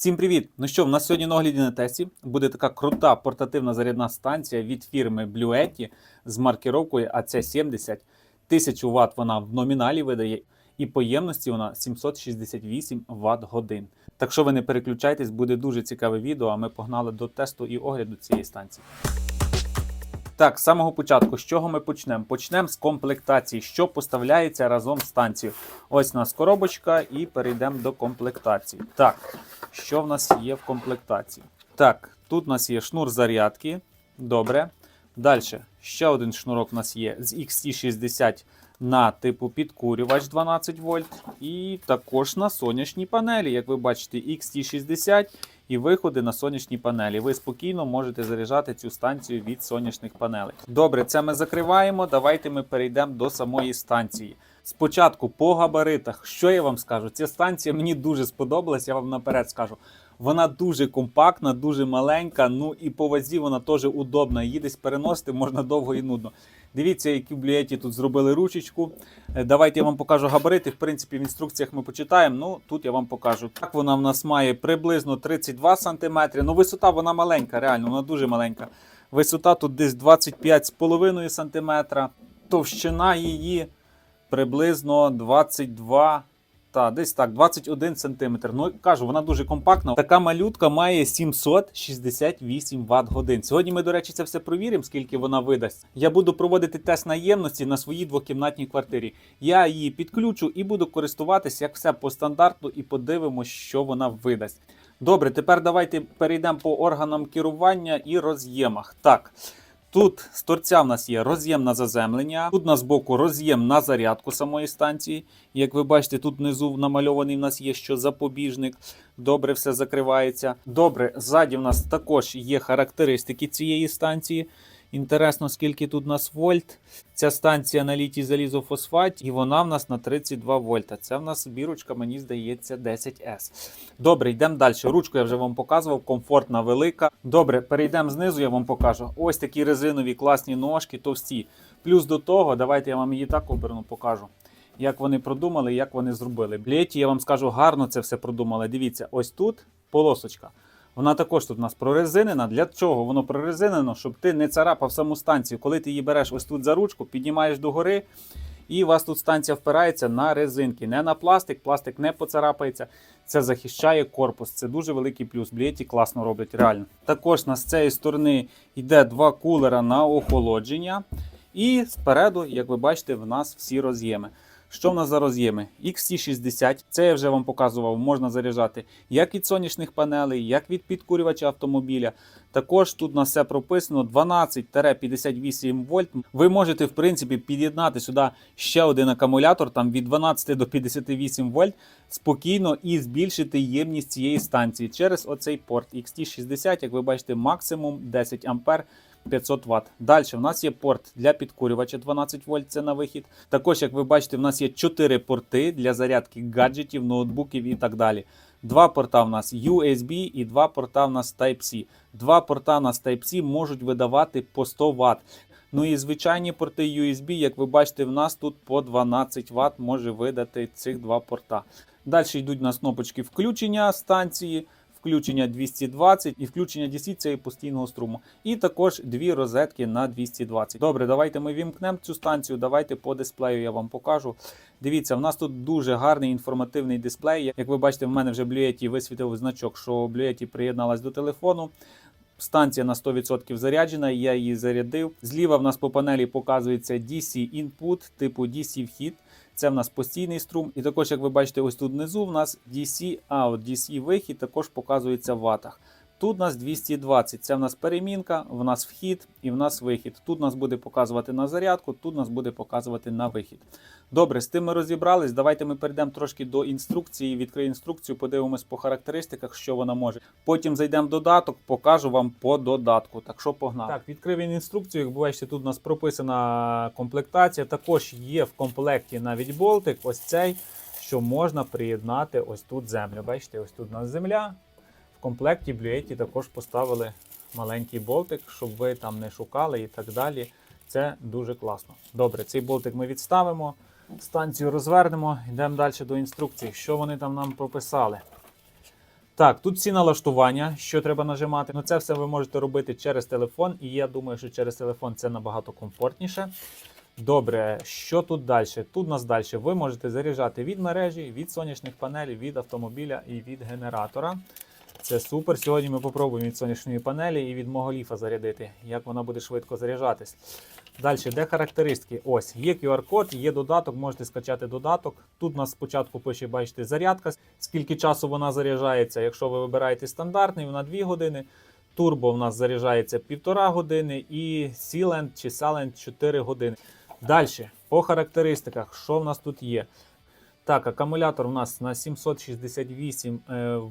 Всім привіт! Ну що, в нас сьогодні на огляді на тесті буде така крута портативна зарядна станція від фірми Bluetti з маркировкою AC70. 1000 Вт вона в номіналі видає, і по ємності вона 768 Вт годин. Так що ви не переключайтесь, буде дуже цікаве відео, а ми погнали до тесту і огляду цієї станції. Так, з самого початку, з чого ми почнемо? Почнемо з комплектації, що поставляється разом з станцією. Ось у нас коробочка, і перейдемо до комплектації. Так, що в нас є в комплектації? Так, тут у нас є шнур зарядки. Добре. Далі, ще один шнурок у нас є з XT60 на типу підкурювач 12 вольт. І також на сонячній панелі. Як ви бачите, XT60 і виходи на сонячні панелі. Ви спокійно можете заряджати цю станцію від сонячних панелей. Добре, це ми закриваємо. Давайте ми перейдемо до самої станції. Спочатку по габаритах, що я вам скажу? Ця станція мені дуже сподобалась, я вам наперед скажу. Вона дуже компактна, дуже маленька, ну і по вазі вона теж удобна. Її десь переносити можна довго і нудно. Дивіться, які блієті тут зробили ручечку. Е, Давайте я вам покажу габарити. В принципі, в інструкціях ми почитаємо. Ну тут я вам покажу. Так вона в нас має приблизно 32 см. Ну, висота вона маленька, реально, вона дуже маленька. Висота тут десь 25,5 см. Товщина її приблизно 22 та, десь так, 21 см. Ну, кажу, вона дуже компактна. Така малютка має 768 Вт годин. Сьогодні ми, до речі, це все провіримо, скільки вона видасть. Я буду проводити тест наємності на своїй двокімнатній квартирі. Я її підключу і буду користуватися як все по стандарту, і подивимось, що вона видасть. Добре, тепер давайте перейдемо по органам керування і роз'ємах. Так. Тут з торця в нас є роз'єм на заземлення. Тут на збоку роз'єм на зарядку самої станції. Як ви бачите, тут внизу намальований в нас є що запобіжник. Добре, все закривається. Добре, ззаді в нас також є характеристики цієї станції. Інтересно, скільки тут у нас вольт. Ця станція на літій залізофосфаті, і вона в нас на 32 вольта. Це в нас бірочка, мені здається, 10С. Добре, йдемо далі. Ручку я вже вам показував, комфортна, велика. Добре, перейдемо знизу, я вам покажу. Ось такі резинові класні ножки, товсті. Плюс до того, давайте я вам її так оберну, покажу. Як вони продумали, як вони зробили. Блєті, я вам скажу, гарно це все продумали. Дивіться, ось тут полосочка. Вона також тут у нас прорезинена. Для чого воно прорезинено? Щоб ти не царапав саму станцію. Коли ти її береш ось тут за ручку, піднімаєш догори, і у вас тут станція впирається на резинки, не на пластик. Пластик не поцарапається. Це захищає корпус. Це дуже великий плюс. Блєті класно роблять, реально. Також у нас з цієї сторони йде два кулера на охолодження. І спереду, як ви бачите, в нас всі роз'єми. Що в нас за роз'єми? XT60, це я вже вам показував, можна заряджати як від сонячних панелей, як від підкурювача автомобіля. Також тут на все прописано 12-58 вольт. Ви можете, в принципі, під'єднати сюди ще один акумулятор там від 12 до 58 вольт спокійно і збільшити ємність цієї станції через оцей порт XT60, як ви бачите, максимум 10 ампер. 500 Вт. Далі в нас є порт для підкурювача 12 вольт, це на вихід. Також, як ви бачите, в нас є 4 порти для зарядки гаджетів, ноутбуків і так далі. Два порта в нас USB і два порта в нас Type-C. Два порта в нас Type-C можуть видавати по 100 Вт. Ну і звичайні порти USB, як ви бачите, в нас тут по 12 Вт може видати цих два порта. Далі йдуть у нас кнопочки включення станції включення 220 і включення DC і постійного струму. І також дві розетки на 220. Добре, давайте ми вімкнемо цю станцію. Давайте по дисплею я вам покажу. Дивіться, в нас тут дуже гарний інформативний дисплей. Як ви бачите, в мене вже Bluetooth висвітив значок, що Bluetooth приєдналась до телефону. Станція на 100% заряджена, я її зарядив. Зліва в нас по панелі показується DC input, типу DC вхід. Це в нас постійний струм. І також, як ви бачите, ось тут внизу в нас DC out, DC вихід також показується в ватах. Тут у нас 220, це в нас перемінка, в нас вхід і в нас вихід. Тут нас буде показувати на зарядку, тут нас буде показувати на вихід. Добре, з тим ми розібрались. Давайте ми перейдемо трошки до інструкції. Відкрию інструкцію, подивимось по характеристиках, що вона може. Потім зайдемо в додаток, покажу вам по додатку. Так що погнали. Так, відкрив він інструкцію. Як бачите, тут у нас прописана комплектація. Також є в комплекті навіть болтик. Ось цей, що можна приєднати ось тут землю. Бачите, ось тут у нас земля. В комплекті Bluetooth також поставили маленький болтик, щоб ви там не шукали і так далі. Це дуже класно. Добре, цей болтик ми відставимо, станцію розвернемо, йдемо далі до інструкції. Що вони там нам прописали? Так, тут всі налаштування, що треба нажимати. Ну це все ви можете робити через телефон, і я думаю, що через телефон це набагато комфортніше. Добре, що тут далі? Тут у нас далі ви можете заряджати від мережі, від сонячних панелей, від автомобіля і від генератора. Це супер. Сьогодні ми попробуємо від сонячної панелі і від мого ліфа зарядити, як вона буде швидко заряджатись. Далі, де характеристики? Ось, є QR-код, є додаток, можете скачати додаток. Тут у нас спочатку пише, бачите, зарядка, скільки часу вона заряджається. Якщо ви вибираєте стандартний, вона 2 години. Турбо в нас заряджається 1,5 години і Silent чи Silent 4 години. Далі, по характеристиках, що в нас тут є? Так, акумулятор у нас на 768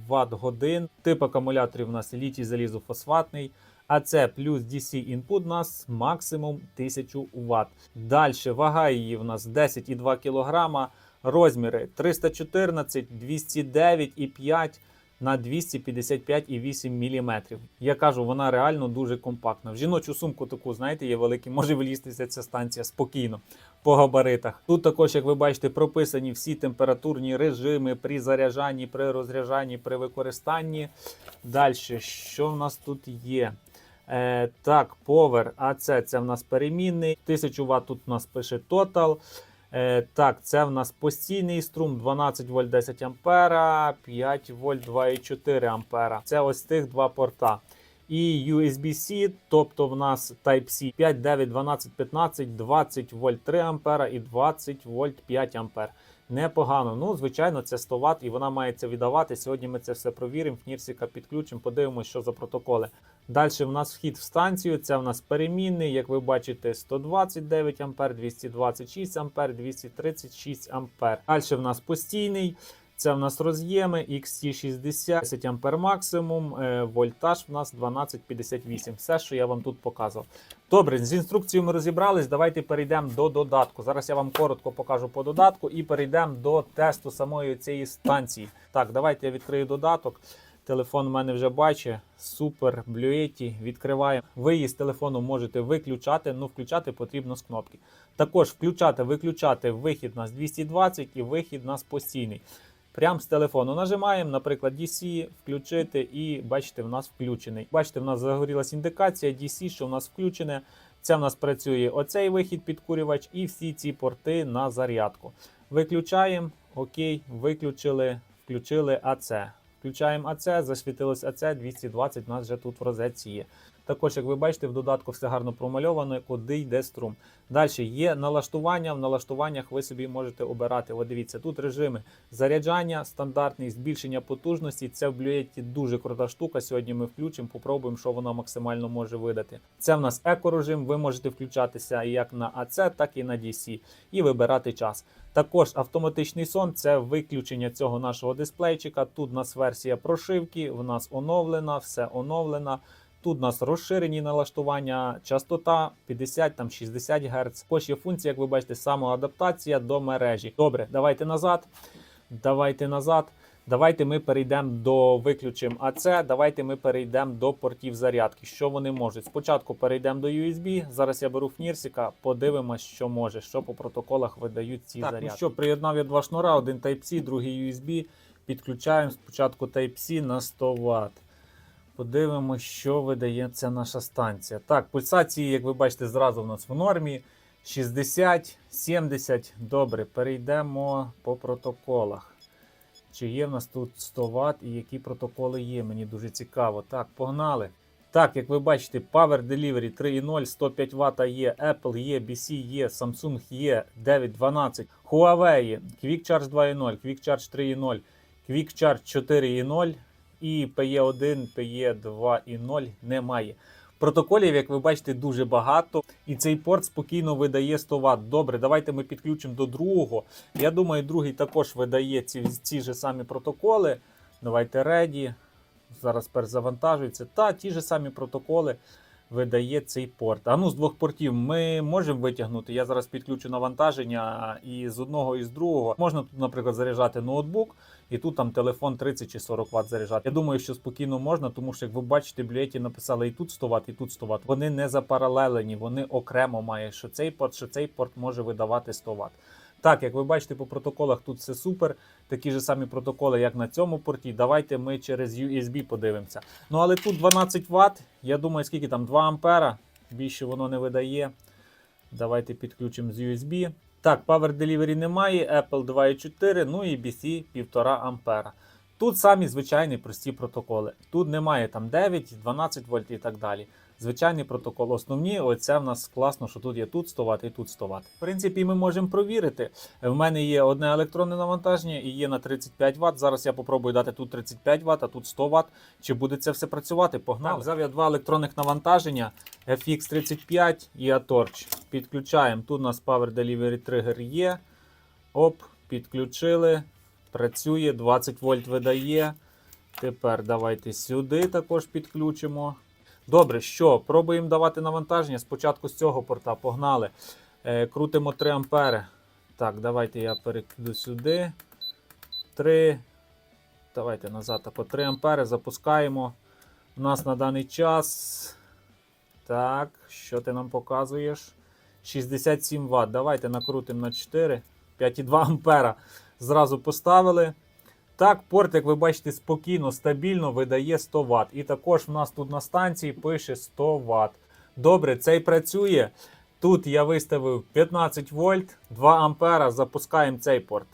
Вт годин. Тип акумуляторів у нас літій залізофосфатний. А це плюс DC інпут у нас максимум 1000 Вт. Далі вага її у нас 10,2 кг. Розміри 314, 209,5 на 255,8 мм. Я кажу, вона реально дуже компактна. В жіночу сумку таку, знаєте, є великі, може влізтися ця станція спокійно по габаритах. Тут також, як ви бачите, прописані всі температурні режими при заряджанні, при розряджанні, при використанні. Далі, що в нас тут є? Е, так, Power AC це в нас перемінний. 1000 Вт тут у нас пише Total. Е, так, це в нас постійний струм 12 вольт 10 ампера, 5 вольт 2,4 ампера. Це ось тих два порта. І USB-C, тобто в нас Type-C 5, 9, 12, 15, 20 вольт 3 ампера і 20 вольт 5 ампер. Непогано. Ну, звичайно, це 100 Вт і вона має це віддавати. Сьогодні ми це все провіримо. Фнірсіка підключимо, подивимося, що за протоколи. Далі в нас вхід в станцію. Це в нас перемінний, як ви бачите, 129 А, 226 А, 236 А. Далі в нас постійний. Це в нас роз'єми XT60, 10 А максимум, е, вольтаж в нас 1258. Все, що я вам тут показував. Добре, з інструкцією ми розібрались. Давайте перейдемо до додатку. Зараз я вам коротко покажу по додатку і перейдемо до тесту самої цієї станції. Так, давайте я відкрию додаток. Телефон у мене вже бачить. Супер, блюеті. Відкриваємо. Ви її з телефону можете виключати, ну включати потрібно з кнопки. Також включати, виключати вихід у нас 220 і вихід у нас постійний. Прямо з телефону нажимаємо, наприклад, DC, включити, і бачите, в нас включений. Бачите, в нас загорілась індикація DC, що в нас включене. Це в нас працює оцей вихід підкурювач і всі ці порти на зарядку. Виключаємо, окей, виключили, включили АЦ. Включаємо АЦ, засвітилось АЦ 220 у нас вже тут в розетці є. Також, як ви бачите, в додатку все гарно промальовано, куди йде струм. Далі є налаштування. В налаштуваннях ви собі можете обирати. От дивіться, тут режими заряджання, стандартний, збільшення потужності. Це в блюєті дуже крута штука. Сьогодні ми включимо, попробуємо, що воно максимально може видати. Це в нас екорежим. Ви можете включатися як на АЦ, так і на DC, і вибирати час. Також автоматичний сон це виключення цього нашого дисплейчика. Тут у нас версія прошивки, в нас оновлена, все оновлено. Тут у нас розширені налаштування, частота 50 там 60 Гц. Також є функція, як ви бачите, самоадаптація до мережі. Добре, давайте назад. Давайте назад. Давайте ми перейдемо до виключимо АЦ. Давайте ми перейдемо до портів зарядки. Що вони можуть? Спочатку перейдемо до USB. Зараз я беру фнірсика, подивимось, що може, що по протоколах видають ці так, зарядки. Ну що, приєднав я два шнура, один Type-C, другий USB. Підключаємо спочатку Type-C на 100 Вт. Подивимося, що видає ця наша станція. Так, пульсації, як ви бачите, зразу в нас в нормі. 60, 70. Добре, перейдемо по протоколах. Чи є в нас тут 100 Вт і які протоколи є? Мені дуже цікаво. Так, погнали. Так, як ви бачите, Power Delivery 3.0, 105 Вт є, Apple є, BC є, Samsung є, 9.12, Huawei є, Quick Charge 2.0, Quick Charge 3.0, Quick Charge 4.0 і PE1, PE2 і 0 немає. Протоколів, як ви бачите, дуже багато, і цей порт спокійно видає 100 Вт. Добре, давайте ми підключимо до другого. Я думаю, другий також видає ці ці ж самі протоколи. Давайте ready. Зараз перезавантажується. Та ті ж самі протоколи видає цей порт. А ну з двох портів ми можемо витягнути. Я зараз підключу навантаження і з одного і з другого. Можна тут, наприклад, заряджати ноутбук, і тут там телефон 30 чи 40 Вт заряджати. Я думаю, що спокійно можна, тому що як ви бачите, блюєті написали і тут 100 Вт, і тут 100 Вт. Вони не запаралелені, вони окремо мають, що цей порт, що цей порт може видавати 100 Вт. Так, як ви бачите по протоколах, тут все супер. Такі ж самі протоколи, як на цьому порті. Давайте ми через USB подивимося. Ну але тут 12 Вт. Я думаю, скільки там 2 ампера. Більше воно не видає. Давайте підключимо з USB. Так, Power Delivery немає, Apple 2.4, ну і BC 1,5 ампера. Тут самі звичайні прості протоколи. Тут немає там 9, 12 вольт і так далі. Звичайний протокол. Основні, оце в нас класно, що тут є тут 100 Вт і тут 100 Вт. В принципі, ми можемо провірити. В мене є одне електронне навантаження і є на 35 Вт. Зараз я попробую дати тут 35 Вт, а тут 100 Вт. Чи буде це все працювати? Погнали. Взяв я два електронних навантаження FX35 і Atorch. Підключаємо. Тут у нас Power Delivery Trigger є. Оп, підключили. Працює, 20 вольт видає. Тепер давайте сюди також підключимо. Добре, що? Пробуємо давати навантаження. Спочатку з цього порта погнали. Е, крутимо 3 ампери. Так, давайте я перекиду сюди. 3. Давайте назад тако 3 ампери запускаємо. У нас на даний час. Так, що ти нам показуєш? 67 Вт. Давайте накрутимо на 4. 5,2 ампера. Зразу поставили. Так, порт, як ви бачите, спокійно, стабільно видає 100 Вт. І також в нас тут на станції пише 100 Вт. Добре, цей працює. Тут я виставив 15 вольт, 2 ампера. Запускаємо цей порт.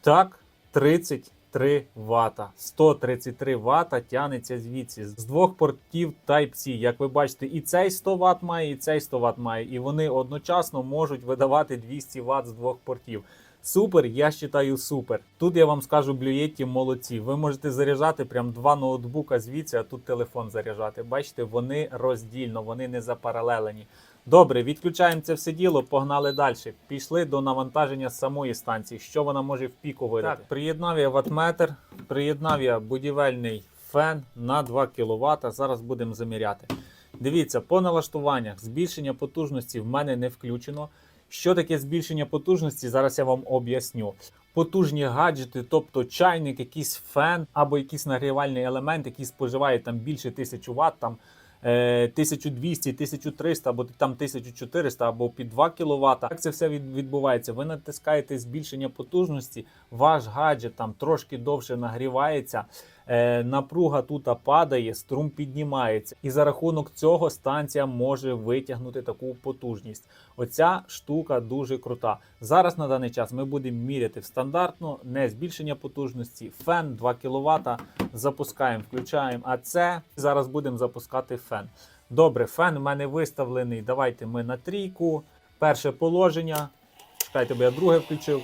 Так, 33 Вт. 133 Вт тягнеться звідси. З двох портів Type-C. Як ви бачите, і цей 100 Вт має, і цей 100 Вт має. І вони одночасно можуть видавати 200 Вт з двох портів. Супер, я вважаю супер. Тут я вам скажу, блюєтті молодці. Ви можете заряджати прям два ноутбука звідси, а тут телефон заряджати. Бачите, вони роздільно, вони не запаралелені. Добре, відключаємо це все діло, погнали далі. Пішли до навантаження самої станції. Що вона може в піку видати? Так, приєднав я ватметр, приєднав я будівельний фен на 2 кВт. Зараз будемо заміряти. Дивіться, по налаштуваннях збільшення потужності в мене не включено. Що таке збільшення потужності? Зараз я вам об'ясню. Потужні гаджети, тобто чайник, якийсь фен або якийсь нагрівальний елемент, який споживає там більше 1000 Вт, там е, 1200, 1300 або там 1400 або під 2 кВт. Як це все відбувається? Ви натискаєте збільшення потужності, ваш гаджет там трошки довше нагрівається. Е, напруга тут падає, струм піднімається, і за рахунок цього станція може витягнути таку потужність. Оця штука дуже крута. Зараз на даний час ми будемо міряти в стандартну, не збільшення потужності, фен 2 кВт. Запускаємо, включаємо АЦ. Зараз будемо запускати фен. Добре, фен у мене виставлений. Давайте ми на трійку. Перше положення. Чекайте, бо я друге включив.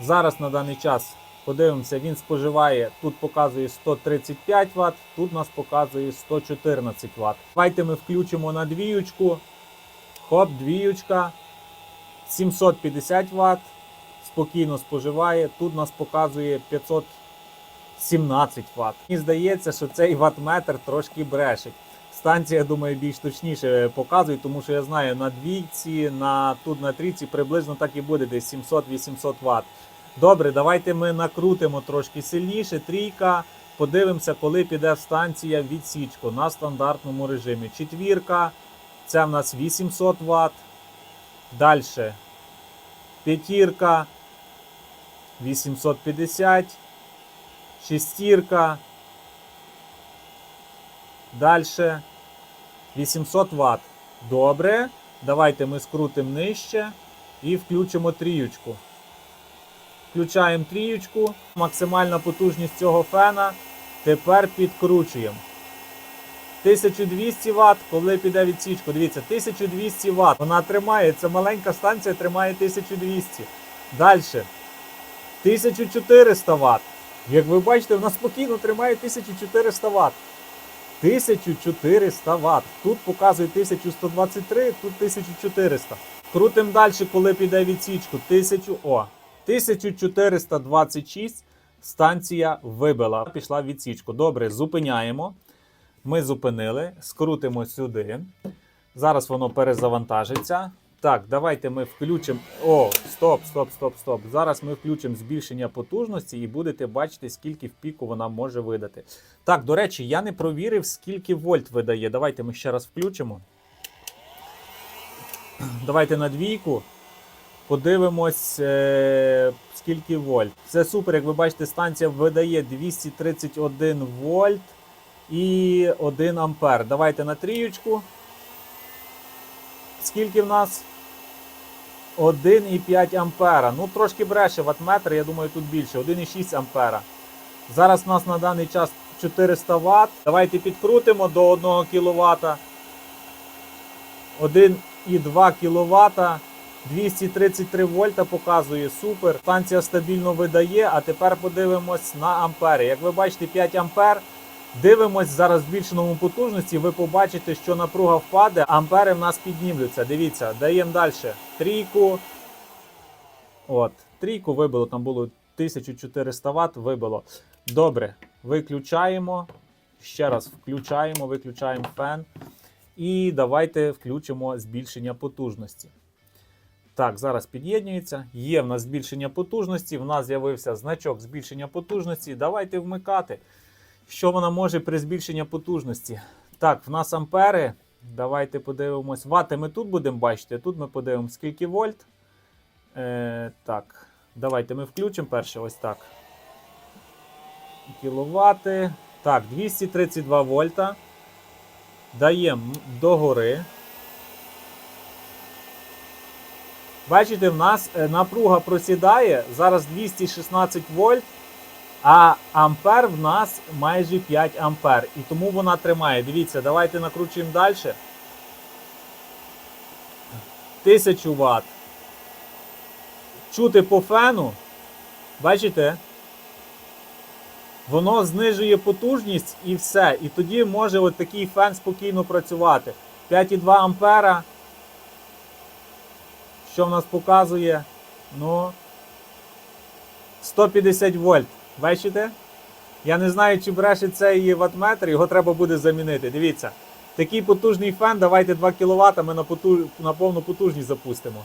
Зараз на даний час подивимося, він споживає. Тут показує 135 Вт, тут нас показує 114 Вт. Давайте ми включимо на двіючку. Хоп, двіючка. 750 Вт. Спокійно споживає. Тут нас показує 517 Вт. Мені здається, що цей ваттметр трошки брешить. Станція, я думаю, більш точніше показує, тому що я знаю, на двійці, на тут на трійці приблизно так і буде, десь 700-800 Вт. Добре, давайте ми накрутимо трошки сильніше. Трійка. Подивимося, коли піде станція відсічку на стандартному режимі. Четвірка. Це в нас 800 Вт. Далі. П'ятірка. 850. Шестірка. Далі. 800 Вт. Добре. Давайте ми скрутимо нижче і включимо тріючку. Включаємо тріючку. Максимальна потужність цього фена. Тепер підкручуємо. 1200 Вт, коли піде відсічку. Дивіться, 1200 Вт. Вона тримає. Це маленька станція тримає 1200. Далі. 1400 Вт. Як ви бачите, вона спокійно тримає 1400 Вт. 1400 Вт. Тут показує 1123, тут 1400. Крутимо далі, коли піде відсічку. 1000, о, 1426 станція вибила. Пішла відсічку. Добре, зупиняємо. Ми зупинили, скрутимо сюди. Зараз воно перезавантажиться. Так, давайте ми включимо. О, стоп, стоп, стоп, стоп. Зараз ми включимо збільшення потужності і будете бачити, скільки в піку вона може видати. Так, до речі, я не провірив, скільки вольт видає. Давайте ми ще раз включимо. Давайте на двійку. Подивимось, е, скільки вольт. Все супер, як ви бачите, станція видає 231 вольт і 1 ампер. Давайте на трієчку. Скільки в нас? 1,5 ампера. Ну, трошки бреше ваттметр, я думаю, тут більше. 1,6 ампера. Зараз у нас на даний час 400 Вт. Давайте підкрутимо до 1 кВт. 1,2 кВт. 233 вольта показує супер. Станція стабільно видає, а тепер подивимось на ампери. Як ви бачите, 5 ампер. Дивимось зараз в збільшеному потужності, ви побачите, що напруга впаде, ампери в нас піднімуться. Дивіться, даємо далі. Трійку. От, трійку вибило, там було 1400 Вт, вибило. Добре, виключаємо. Ще раз включаємо, виключаємо фен. І давайте включимо збільшення потужності. Так, зараз під'єднується. Є в нас збільшення потужності. В нас з'явився значок збільшення потужності. Давайте вмикати. Що вона може при збільшенні потужності? Так, в нас ампери. Давайте подивимось. Вати ми тут будемо бачити. Тут ми подивимося, скільки вольт. Е, так, давайте ми включимо перше ось так. Кіловати. Так, 232 вольта. Даємо догори. Бачите, в нас е, напруга просідає. Зараз 216 вольт. А ампер в нас майже 5 ампер. І тому вона тримає. Дивіться, давайте накручуємо далі. 1000 Вт. Чути по фену. Бачите? Воно знижує потужність і все. І тоді може от такий фен спокійно працювати. 5,2 ампера. Що в нас показує? Ну. 150 вольт. Бачите? Я не знаю, чи бреше цей ваттметр, його треба буде замінити. Дивіться. Такий потужний фен, давайте 2 кВт ми на, потуж... на повну потужність запустимо.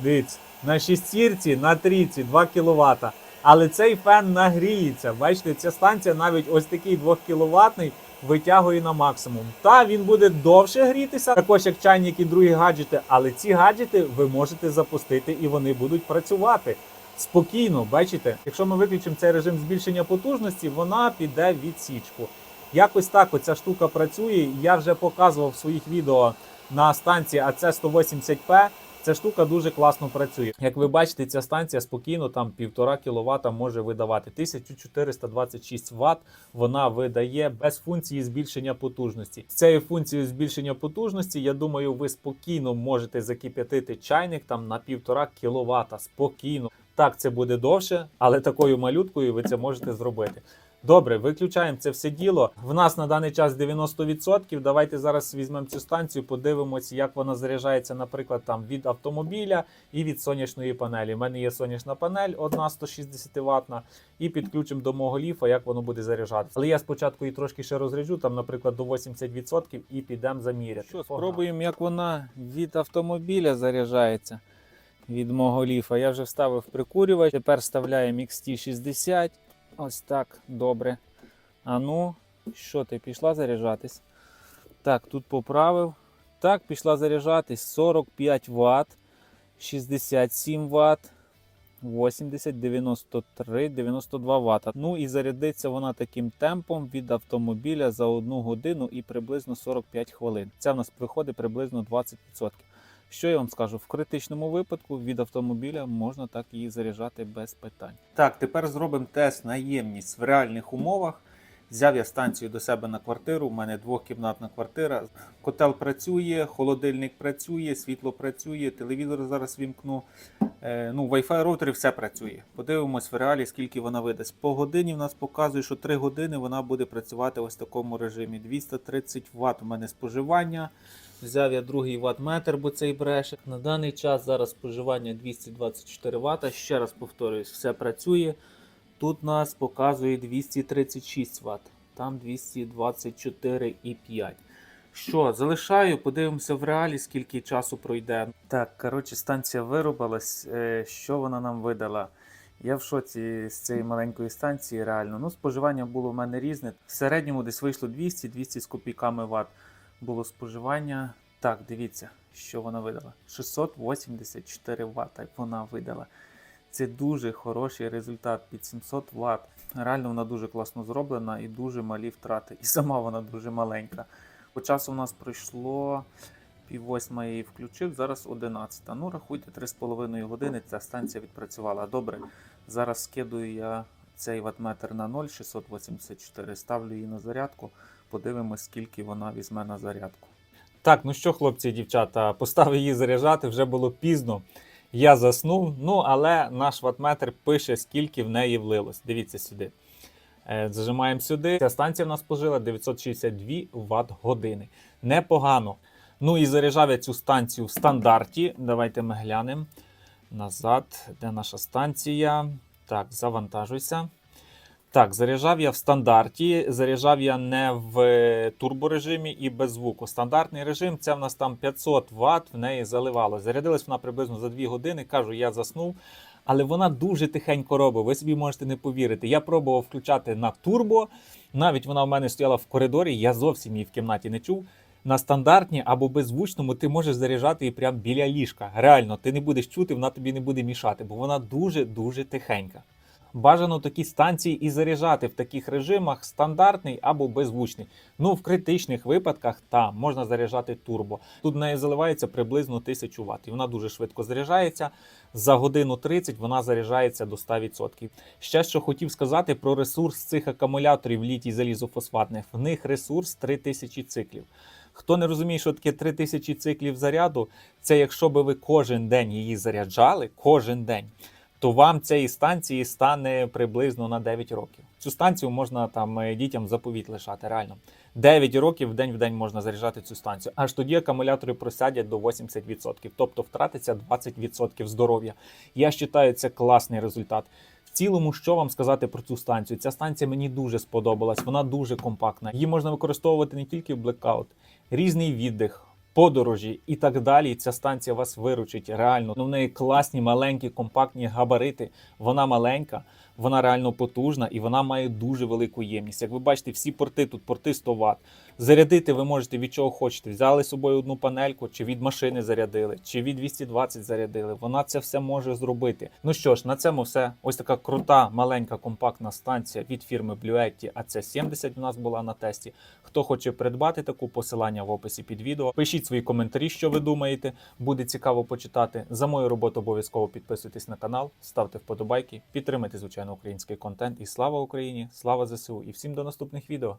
Дивіться, на шістірці, на трійці 2 кВт. Але цей фен нагріється. Бачите, ця станція навіть ось такий 2 кВт витягує на максимум. Та він буде довше грітися, також як чайник і другі гаджети, але ці гаджети ви можете запустити і вони будуть працювати. Спокійно, бачите, якщо ми виключимо цей режим збільшення потужності, вона піде в відсічку. Якось так оця штука працює. Я вже показував в своїх відео на станції АЦ180П. Ця штука дуже класно працює. Як ви бачите, ця станція спокійно там 1,5 кВт може видавати. 1426 Вт вона видає без функції збільшення потужності. З цією функцією збільшення потужності, я думаю, ви спокійно можете закип'ятити чайник там на 1,5 кВт. Спокійно. Так, це буде довше, але такою малюткою ви це можете зробити. Добре, виключаємо це все діло. В нас на даний час 90%. Давайте зараз візьмемо цю станцію, подивимося, як вона заряджається, наприклад, там від автомобіля і від сонячної панелі. У мене є сонячна панель, одна 160 ватна, і підключимо до мого ліфа, як воно буде заряджатися. Але я спочатку її трошки ще розряджу, там, наприклад, до 80% і підемо заміряти. Що, спробуємо, як вона від автомобіля заряджається. Від мого ліфа. Я вже вставив прикурювач. Тепер вставляємо XT60. Ось так, добре. А ну, що ти, пішла заряджатись? Так, тут поправив. Так, пішла заряджатись 45 Вт, 67 Вт, 80, 93, 92 Вт. Ну і зарядиться вона таким темпом від автомобіля за 1 годину і приблизно 45 хвилин. Це в нас приходить приблизно 20%. Що я вам скажу? В критичному випадку від автомобіля можна так її заряджати без питань. Так, тепер зробимо тест на ємність в реальних умовах. Взяв я станцію до себе на квартиру. У мене двохкімнатна квартира. Котел працює, холодильник працює, світло працює, телевізор зараз вімкну. Е, ну, Wi-Fi роутери все працює. Подивимось в реалі, скільки вона видасть. По годині в нас показує, що 3 години вона буде працювати ось в такому режимі. 230 Вт у мене споживання. Взяв я другий ватт-метр, бо цей бреше. На даний час зараз споживання 224 Вт. Ще раз повторюсь, все працює. Тут нас показує 236 Вт, там 224,5. Що, залишаю, подивимося в реалі, скільки часу пройде. Так, коротше, станція виробилась. Е, Що вона нам видала? Я в шоці з цієї маленької станції, реально. Ну, споживання було в мене різне. В середньому десь вийшло 200-200 з копійками Вт було споживання. Так, дивіться, що вона видала. 684 Вт вона видала. Це дуже хороший результат під 700 Вт. Реально вона дуже класно зроблена і дуже малі втрати. І сама вона дуже маленька. По часу у нас пройшло пів восьма я її включив, зараз 11. Ну, рахуйте, 3,5 години ця станція відпрацювала. Добре, зараз скидую я цей ватметр на 0, 684, ставлю її на зарядку, подивимось, скільки вона візьме на зарядку. Так, ну що, хлопці і дівчата, поставив її заряджати, вже було пізно. Я заснув, ну але наш ватметр пише, скільки в неї влилось. Дивіться сюди. Е, Зажимаємо сюди. Ця станція в нас спожила 962 Вт години. Непогано. Ну і заряджав я цю станцію в стандарті. Давайте ми глянемо. Назад, де наша станція? Так, завантажуйся. Так, заряджав я в стандарті. Заряджав я не в е, турборежимі і без звуку. Стандартний режим це в нас там 500 Вт в неї заливало. Зарядилась вона приблизно за 2 години. Кажу, я заснув. Але вона дуже тихенько робить. Ви собі можете не повірити. Я пробував включати на турбо. Навіть вона в мене стояла в коридорі, я зовсім її в кімнаті не чув. На стандартній або беззвучному ти можеш заряджати її прямо біля ліжка. Реально, ти не будеш чути, вона тобі не буде мішати, бо вона дуже-дуже тихенька. Бажано такі станції і заряджати в таких режимах стандартний або беззвучний. Ну, в критичних випадках та можна заряджати турбо. Тут в неї заливається приблизно 1000 Вт. І вона дуже швидко заряджається. За годину 30 вона заряджається до 100%. Ще що хотів сказати про ресурс цих акумуляторів літій залізофосфатних. В них ресурс 3000 циклів. Хто не розуміє, що таке 3000 циклів заряду, це якщо би ви кожен день її заряджали, кожен день, то вам цієї станції стане приблизно на 9 років. Цю станцію можна там е, дітям заповіт лишати, реально. 9 років в день в день можна заряджати цю станцію. Аж тоді акумулятори просядять до 80%, тобто втратиться 20% здоров'я. Я вважаю, це класний результат. В цілому, що вам сказати про цю станцію? Ця станція мені дуже сподобалась, вона дуже компактна. Її можна використовувати не тільки в блекаут, різний віддих. Подорожі і так далі. Ця станція вас виручить реально. Ну, в неї класні, маленькі, компактні габарити. Вона маленька, вона реально потужна і вона має дуже велику ємність. Як ви бачите, всі порти тут порти 100 Вт. Зарядити ви можете від чого хочете. Взяли з собою одну панельку, чи від машини зарядили, чи від 220 зарядили. Вона це все може зробити. Ну що ж, на цьому все. Ось така крута, маленька, компактна станція від фірми Bluetti AC70 у нас була на тесті. Хто хоче придбати таку посилання в описі під відео. Пишіть свої коментарі, що ви думаєте. Буде цікаво почитати. За мою роботу обов'язково підписуйтесь на канал, ставте вподобайки, підтримайте звичайно український контент. І слава Україні! Слава ЗСУ! І всім до наступних відео!